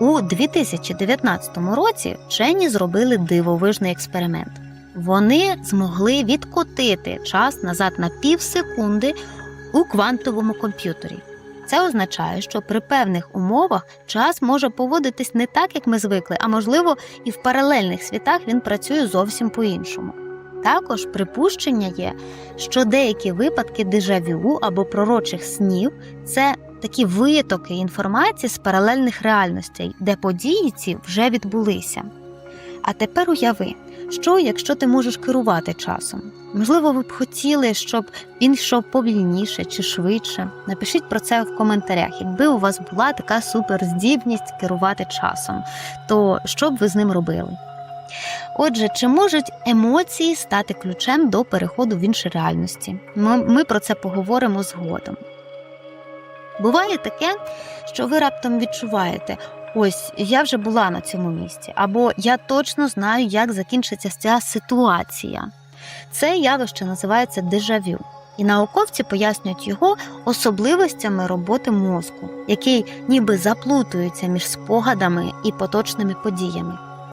У 2019 році вчені зробили дивовижний експеримент. Вони змогли відкотити час назад на пів секунди у квантовому комп'ютері. Це означає, що при певних умовах час може поводитись не так, як ми звикли, а можливо, і в паралельних світах він працює зовсім по-іншому. Також припущення є, що деякі випадки дежавю або пророчих снів це такі витоки інформації з паралельних реальностей, де події ці вже відбулися. А тепер уяви, що якщо ти можеш керувати часом? Можливо, ви б хотіли, щоб він йшов повільніше чи швидше. Напишіть про це в коментарях. Якби у вас була така суперздібність керувати часом, то що б ви з ним робили? Отже, чи можуть емоції стати ключем до переходу в інші реальності? Ми, ми про це поговоримо згодом. Буває таке, що ви раптом відчуваєте, ось я вже була на цьому місці, або я точно знаю, як закінчиться ця ситуація. Це явище називається дежавю, і науковці пояснюють його особливостями роботи мозку, який ніби заплутується між спогадами і поточними подіями.